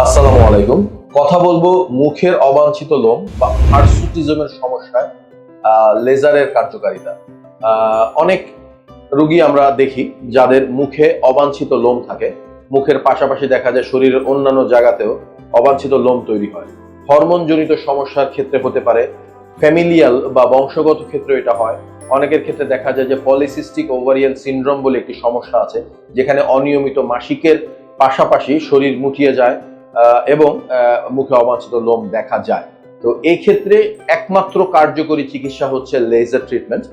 আসসালামু আলাইকুম। কথা বলব মুখের অবাঞ্ছিত লোম বা হার্সুটিজমের সমস্যায় লেজারের কার্যকারিতা। অনেক রোগী আমরা দেখি যাদের মুখে অবাঞ্ছিত লোম থাকে। মুখের পাশাপাশি দেখা যায় শরীরের অন্যান্য জায়গাতেও অবাঞ্ছিত লোম তৈরি হয়। হরমোনজনিত সমস্যার ক্ষেত্রে হতে পারে, ফ্যামিলিয়াল বা বংশগত ক্ষেত্রে এটা হয়। অনেকের ক্ষেত্রে দেখা যায় যে পলিসিস্টিক ওভারিয়ান সিনড্রোম বলে একটি সমস্যা আছে, যেখানে অনিয়মিত মাসিকের পাশাপাশি শরীর মুটিয়ে যায় এবং মুখে অবাঞ্ছিত লোম দেখা যায়। তো এই ক্ষেত্রে একমাত্র কার্যকরী চিকিৎসা হচ্ছে লেজার ট্রিটমেন্ট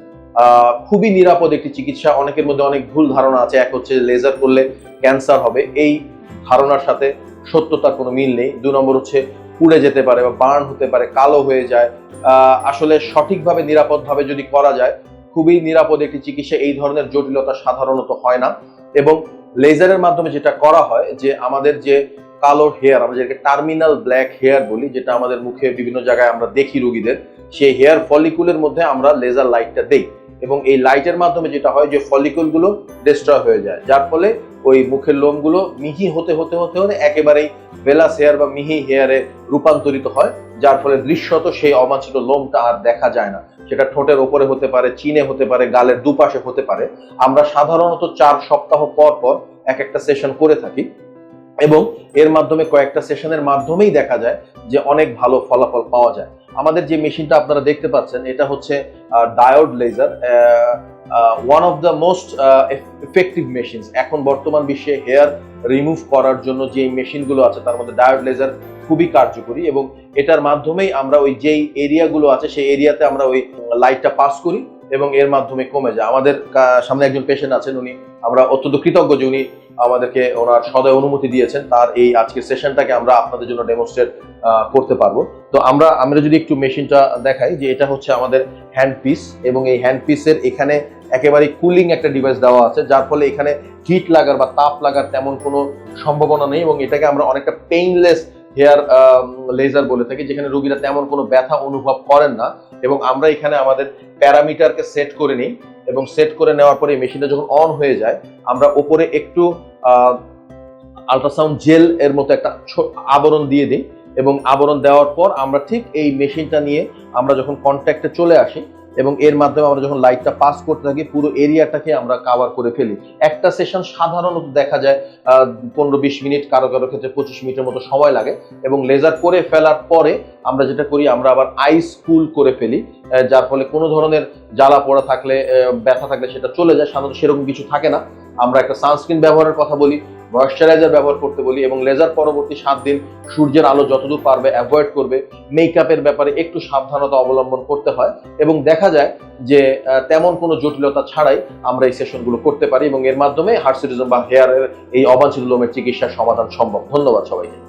খুবই নিরাপদ একটি চিকিৎসা। অনেকের মধ্যে অনেক ভুল ধারণা আছে। এক হচ্ছে লেজার করলে ক্যান্সার হবে। এই ধারণার সাথে সত্যতার কোনো মিল নেই। দু নম্বর হচ্ছে পুড়ে যেতে পারে বা বার্ন হতে পারে, কালো হয়ে যায়। আসলে সঠিকভাবে, নিরাপদভাবে যদি করা যায়, খুবই নিরাপদ একটি চিকিৎসা। এই ধরনের জটিলতা সাধারণত হয় না। এবং লেজারের মাধ্যমে যেটা করা হয় যে, আমাদের যে কালো হেয়ার, আমরা যেটাকে টার্মিনাল ব্ল্যাক হেয়ার বলি, যেটা আমাদের মুখে বিভিন্ন জায়গায় আমরা দেখি রোগীদের, সেই হেয়ার ফলিকুলের মধ্যে আমরা লেজার লাইটটা দেই। এবং এই লাইটের মাধ্যমে যেটা হয় যে ফলিকুলগুলো ডিস্ট্রয় হয়ে যায়। যার ফলে ওই মুখের লোমগুলো মিহি হতে হতে হতে হতে একেবারেই ভেলাস হেয়ার বা মিহি হেয়ারে রূপান্তরিত হয়, যার ফলে দৃশ্যত সেই অবাঞ্ছিত লোমটা আর দেখা যায় না। সেটা ঠোঁটের ওপরে হতে পারে, চিনে হতে পারে, গালের দুপাশে হতে পারে। আমরা সাধারণত চার সপ্তাহ পর পর এক একটা সেশন করে থাকি। এবং এর মাধ্যমে কয়েকটা সেশনের মাধ্যমেই দেখা যায় যে অনেক ভালো ফলাফল পাওয়া যায়। আমাদের যে মেশিনটা আপনারা দেখতে পাচ্ছেন, এটা হচ্ছে diode laser one of the most effective machines এখন বর্তমান বিশ্বে হেয়ার রিমুভ করার জন্য যে মেশিনগুলো আছে, তার মধ্যে ডায়োড লেজার খুবই কার্যকরী এবং এটার মাধ্যমেই আমরা ওই যেই এরিয়াগুলো আছে, সেই এরিয়াতে আমরা ওই লাইটটা পাস করি। এবং এর মাধ্যমে কমে যায়। আমাদের সামনে একজন পেশেন্ট আছেন উনি। আমরা অত্যন্ত কৃতজ্ঞ যে উনি আমাদেরকে ওনার সদয় অনুমতি দিয়েছেন। তার এই আজকের সেশনটাকে আমরা আপনাদের জন্য ডেমোস্ট্রেট করতে পারব। তো আমরা আমরা যদি একটু মেশিনটা দেখাই যে এটা হচ্ছে আমাদের হ্যান্ড পিস এবং এই হ্যান্ড পিসের এখানে একেবারে কুলিং একটা ডিভাইস দেওয়া আছে, যার ফলে এখানে হিট লাগার বা তাপ লাগার তেমন কোনো সম্ভাবনা নেই এবং এটাকে আমরা অনেকটা পেইনলেস হেয়ার লেজার বলে থাকি, যেখানে রোগীরা তেমন কোনো ব্যথা অনুভব করেন না এবং আমরা এখানে আমাদের প্যারামিটারকে সেট করে নিই এবং সেট করে নেওয়ার পরে মেশিনটা যখন অন হয়ে যায়, আমরা ওপরে একটু আলট্রাসাউন্ড জেল এর মতো একটা আবরণ দিয়ে দিই এবং আবরণ দেওয়ার পর আমরা ঠিক এই মেশিনটা নিয়ে আমরা যখন কন্ট্যাক্টে চলে আসি এবং এর মাধ্যমে আমরা যখন লাইটটা পাস করতে থাকি, পুরো এরিয়াটাকে আমরা কাভার করে ফেলি। একটা সেশন সাধারণত দেখা যায় পনেরো বিশ মিনিট, কারও কারও ক্ষেত্রে পঁচিশ মিনিটের মতো সময় লাগে এবং লেজার করে ফেলার পরে আমরা যেটা করি, আমরা আবার আইস কুল করে ফেলি যার ফলে কোনো ধরনের জ্বালা পোড়া থাকলে ব্যথা থাকলে সেটা চলে যায়। সাধারণত সেরকম কিছু থাকে না। আমরা একটা সানস্ক্রিন ব্যবহারের কথা বলি ময়শ্চারাইজার ব্যবহার করতে বলি এবং লেজার পরবর্তী সাত দিন সূর্যের আলো যতদূর পারবে অ্যাভয়েড করবে। মেকআপের ব্যাপারে একটু সাবধানতা অবলম্বন করতে হয় এবং দেখা যায় যে তেমন কোনো জটিলতা ছাড়াই আমরা এই সেশনগুলো করতে পারি এবং এর মাধ্যমে হার্ট হার্সিটিজম বা হেয়ারের এই অবাঞ্ছিত লোমের চিকিৎসার সমাধান সম্ভব। ধন্যবাদ সবাইকে।